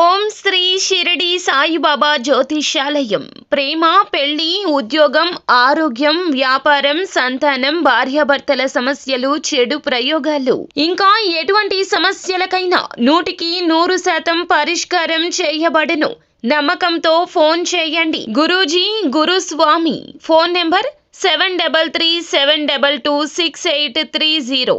ఓం శ్రీ షిరిడి సాయిబాబా జ్యోతిషాలయం ప్రేమ పెళ్ళి ఉద్యోగం ఆరోగ్యం వ్యాపారం సంతానం భార్యాభర్తల సమస్యలు చెడు ప్రయోగాలు. ఇంకా ఎటువంటి సమస్యలకైనా నూటికి నూరు శాతం పరిష్కారం చేయబడను. నమ్మకంతో ఫోన్ చేయండి. Guruji Guruswami. Phone number seven double three seven double two six eight three zero.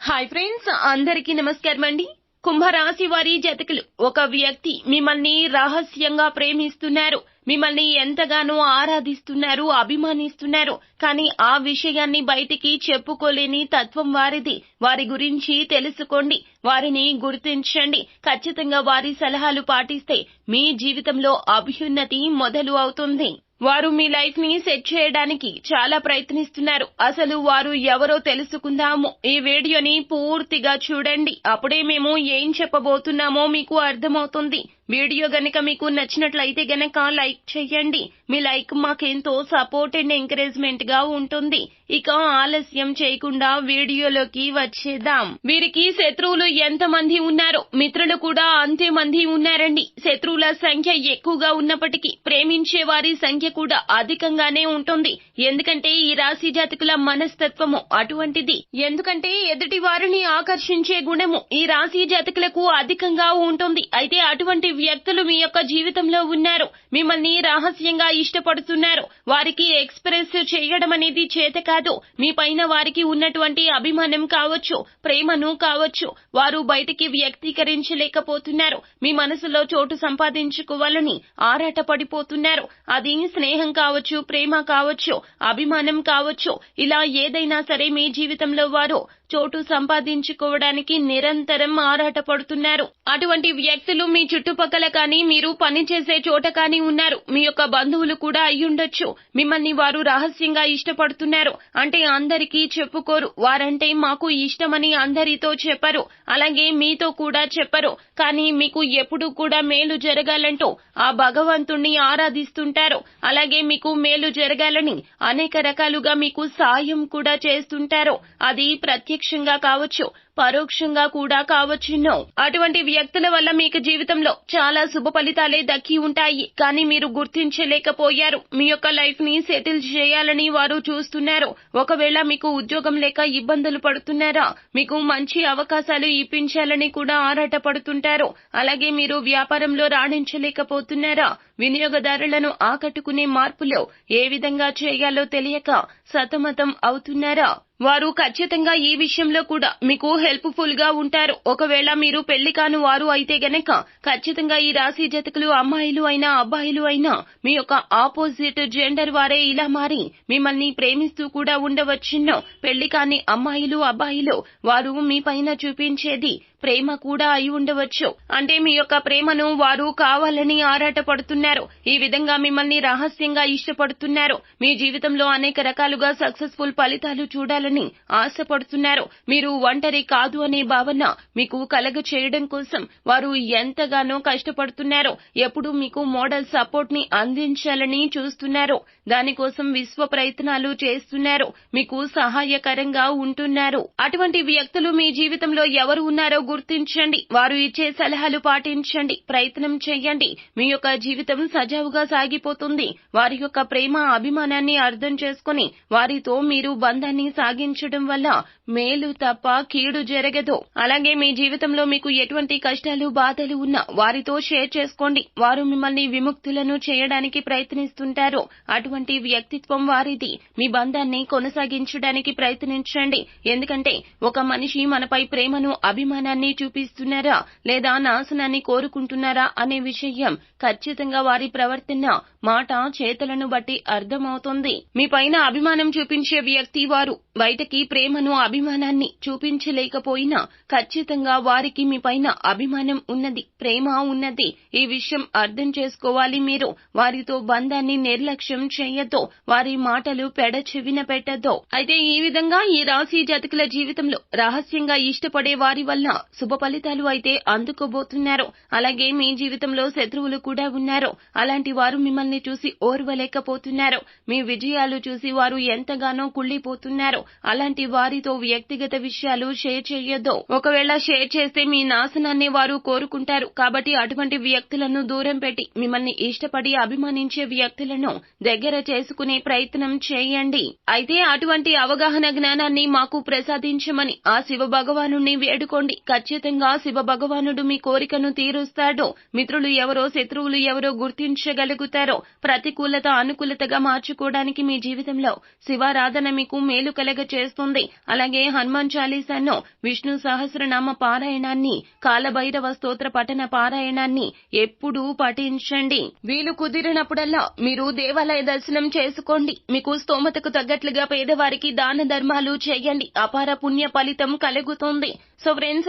Hi friends అందరికీ నమస్కారం అండి కుంభరాశి వారి జతకులు. ఒక వ్యక్తి మిమ్మల్ని రహస్యంగా ప్రేమిస్తున్నారు. మిమ్మల్ని ఎంతగానో ఆరాధిస్తున్నారు అభిమానిస్తున్నారు. కానీ ఆ విషయాన్ని బయటికి చెప్పుకోలేని తత్వం వారిది. వారి గురించి తెలుసుకోండి. వారిని గుర్తించండి. ఖచ్చితంగా వారి సలహాలు పాటిస్తే మీ జీవితంలో అభ్యున్నతి మొదలు అవుతుంది. వారు మీ లైఫ్ని సెట్ చేయడానికి చాలా ప్రయత్నిస్తున్నారు. అసలు వారు ఎవరో తెలుసుకుందాము. ఈ వీడియోని పూర్తిగా చూడండి. అప్పుడే మేము ఏం చెప్పబోతున్నామో మీకు అర్థమవుతుంది. వీడియో గనక మీకు నచ్చినట్లయితే గనక లైక్ చేయండి. మీ లైక్ మాకెంతో సపోర్ట్ అండ్ ఎంకరేజ్మెంట్గా ఉంటుంది. ఇక ఆలస్యం చేయకుండా వీడియోలోకి వచ్చేద్దాం. వీరికి శత్రువులు ఎంత మంది ఉన్నారో మిత్రులు కూడా అంతే మంది ఉన్నారండి. శత్రువుల సంఖ్య ఎక్కువగా ఉన్నప్పటికీ ప్రేమించే వారి సంఖ్య కూడా అధికంగానే ఉంటుంది. ఎందుకంటే ఈ రాశి జాతకుల మనస్తత్వము అటువంటిది. ఎందుకంటే ఎదుటి వారిని ఆకర్షించే గుణము ఈ రాశి జాతకులకు అధికంగా ఉంటుంది. అయితే అటువంటి వ్యక్తులు మీ యొక్క జీవితంలో ఉన్నారు. మిమ్మల్ని రహస్యంగా ఇష్టపడుతున్నారు. వారికి ఎక్స్ప్రెస్ చేయడం అనేది చేత కాదు. మీ పైన వారికి ఉన్నటువంటి అభిమానం కావచ్చు ప్రేమను కావచ్చు వారు బయటికి వ్యక్తీకరించలేకపోతున్నారు. మీ మనసులో చోటు సంపాదించుకోవాలని ఆరాటపడిపోతున్నారు. అది స్నేహం కావచ్చు ప్రేమ కావచ్చు అభిమానం కావచ్చు ఇలా ఏదైనా సరే మీ జీవితంలో వారు చోటు సంపాదించుకోవడానికి నిరంతరం ఆరాటపడుతున్నారు. అటువంటి వ్యక్తులు మీ చుట్టుపక్కల కానీ మీరు పనిచేసే చోట కానీ ఉన్నారు. మీ యొక్క బంధువులు కూడా అయ్యుండొచ్చు మిమ్మల్ని వారు రహస్యంగా ఇష్టపడుతున్నారు. అంటే అందరికీ చెప్పుకోరు. వారంటే మాకు ఇష్టమని అందరితో చెప్పరు. అలాగే మీతో కూడా చెప్పరు. కానీ మీకు ఎప్పుడు కూడా మేలు జరగాలంటూ ఆ భగవంతుణ్ణి ఆరాధిస్తుంటారు. అలాగే మీకు మేలు జరగాలని అనేక రకాలుగా మీకు సాయం కూడా చేస్తుంటారు. అది ప్రత్యేక ప్రత్యక్షంగా కావచ్చు. పరోక్షంగా కూడా కావచ్చును అటువంటి వ్యక్తుల వల్ల మీకు జీవితంలో చాలా శుభ ఫలితాలే దక్కి ఉంటాయి. కానీ మీరు గుర్తించలేకపోయారు. మీ యొక్క లైఫ్ని సెటిల్ చేయాలని వారు చూస్తున్నారు. ఒకవేళ మీకు ఉద్యోగం లేక ఇబ్బందులు పడుతున్నారా మీకు మంచి అవకాశాలు ఇప్పించాలని కూడా ఆరాట పడుతుంటారు అలాగే మీరు వ్యాపారంలో రాణించలేకపోతున్నారా వినియోగదారులను ఆకట్టుకునే మార్పులో ఏ విధంగా చేయాలో తెలియక సతమతం అవుతున్నారా? వారు ఖచ్చితంగా ఈ విషయంలో కూడా మీకు హెల్ప్ఫుల్గా ఉంటారు. ఒకవేళ మీరు పెళ్ళి కాను వారు అయితే గనక ఖచ్చితంగా ఈ రాశి జతకులు అమ్మాయిలు అయినా అబ్బాయిలు అయినా మీ యొక్క ఆపోజిట్ జెండర్ వారే ఇలా మారి మిమ్మల్ని ప్రేమిస్తూ కూడా ఉండవచ్చును. పెళ్ళి కాని అమ్మాయిలు అబ్బాయిలు వారు మీ పైన చూపించేది ప్రేమ కూడా అయి ఉండవచ్చు. అంటే మీ యొక్క ప్రేమను వారు కావాలని ఆరాటపడుతున్నారు. ఈ విధంగా మిమ్మల్ని రహస్యంగా ఇష్టపడుతున్నారు. మీ జీవితంలో అనేక రకాలుగా సక్సెస్ఫుల్ ఫలితాలు చూడాలని ఆశపడుతున్నారు. మీరు ఒంటరి కాదు అనే భావన మీకు కలగ చేయడం కోసం వారు ఎంతగానో కష్టపడుతున్నారు. ఎప్పుడు మీకు మోడల్ సపోర్ట్ని అందించాలని చూస్తున్నారు. దానికోసం విశ్వ ప్రయత్నాలు చేస్తున్నారు. మీకు సహాయకరంగా ఉంటున్నారు. అటువంటి వ్యక్తులు మీ జీవితంలో ఎవరు ఉన్నారో గుర్తించండి. వారు ఇచ్చే సలహాలు పాటించండి. ప్రయత్నం చేయండి మీ యొక్క జీవితం సజావుగా సాగిపోతుంది. వారి యొక్క ప్రేమ అభిమానాన్ని అర్థం చేసుకుని వారితో మీరు బంధాన్ని సాగించడం వల్ల మేలు తప్ప కీడు జరగదు. అలాగే మీ జీవితంలో మీకు ఎటువంటి కష్టాలు బాధలు ఉన్నా వారితో షేర్ చేసుకోండి. వారు మిమ్మల్ని విముక్తులను చేయడానికి ప్రయత్నిస్తుంటారు. అటువంటి వ్యక్తిత్వం వారిది. మీ బంధాన్ని కొనసాగించడానికి ప్రయత్నించండి. ఎందుకంటే ఒక మనిషి మనపై ప్రేమను అభిమానాన్ని చూపిస్తున్నారా లేదా నాశనాన్ని కోరుకుంటున్నారా అనే విషయం ఖచ్చితంగా వారి ప్రవర్తన మాట చేతలను బట్టి అర్థమవుతుంది. మీ పైన అభిమానం చూపించే వ్యక్తి వారు బయటకి ప్రేమను అభిమానాన్ని చూపించలేకపోయినా ఖచ్చితంగా వారికి మీ పైన అభిమానం ఉన్నది ప్రేమ ఉన్నది. ఈ విషయం అర్థం చేసుకోవాలి మీరు. వారితో బంధాన్ని నిర్లక్ష్యం చేయొద్దు. వారి మాటలు పెడ చెవిన పెట్టద్దు. అయితే ఈ విధంగా ఈ రాశి జాతకుల జీవితంలో రహస్యంగా ఇష్టపడే వారి వల్ల శుభ ఫలితాలు అయితే అందుకోబోతున్నారు. అలాగే మీ జీవితంలో శత్రువులు కూడా ఉన్నారు. అలాంటి వారు మిమ్మల్ని చూసి ఓర్వలేకపోతున్నారు. మీ విజయాలు చూసి వారు ఎంతగానో కుళ్ళిపోతున్నారు. అలాంటి వారితో వ్యక్తిగత విషయాలు షేర్ చేయొద్దు. ఒకవేళ షేర్ చేస్తే మీ నాశనాన్ని వారు కోరుకుంటారు. కాబట్టి అటువంటి వ్యక్తులను దూరం పెట్టి మిమ్మల్ని ఇష్టపడి అభిమానించే వ్యక్తులను దగ్గర చేసుకునే ప్రయత్నం చేయండి. అయితే అటువంటి అవగాహన జ్ఞానాన్ని మాకు ప్రసాదించమని ఆ శివ భగవాను వేడుకోండి. ఖచ్చితంగా శివ భగవానుడు మీ కోరికను తీరుస్తాడు. మిత్రులు ఎవరో శత్రువులు ఎవరో గుర్తించగలుగుతారో ప్రతికూలత అనుకూలతగా మార్చుకోవడానికి మీ జీవితంలో శివారాధన మీకు మేలు కలగ చేస్తుంది. అలాగే హనుమాన్ చాలీసాను విష్ణు సహస్రనామ పారాయణాన్ని కాలభైరవ స్తోత్ర పఠన పారాయణాన్ని ఎప్పుడూ పఠించండి. వీలు కుదిరినప్పుడల్లా మీరు దేవాలయ దర్శనం చేసుకోండి. మీకు స్తోమతకు తగ్గట్లుగా పేదవారికి దాన ధర్మాలు చేయండి. అపార పుణ్య ఫలితం కలుగుతుంది. So friends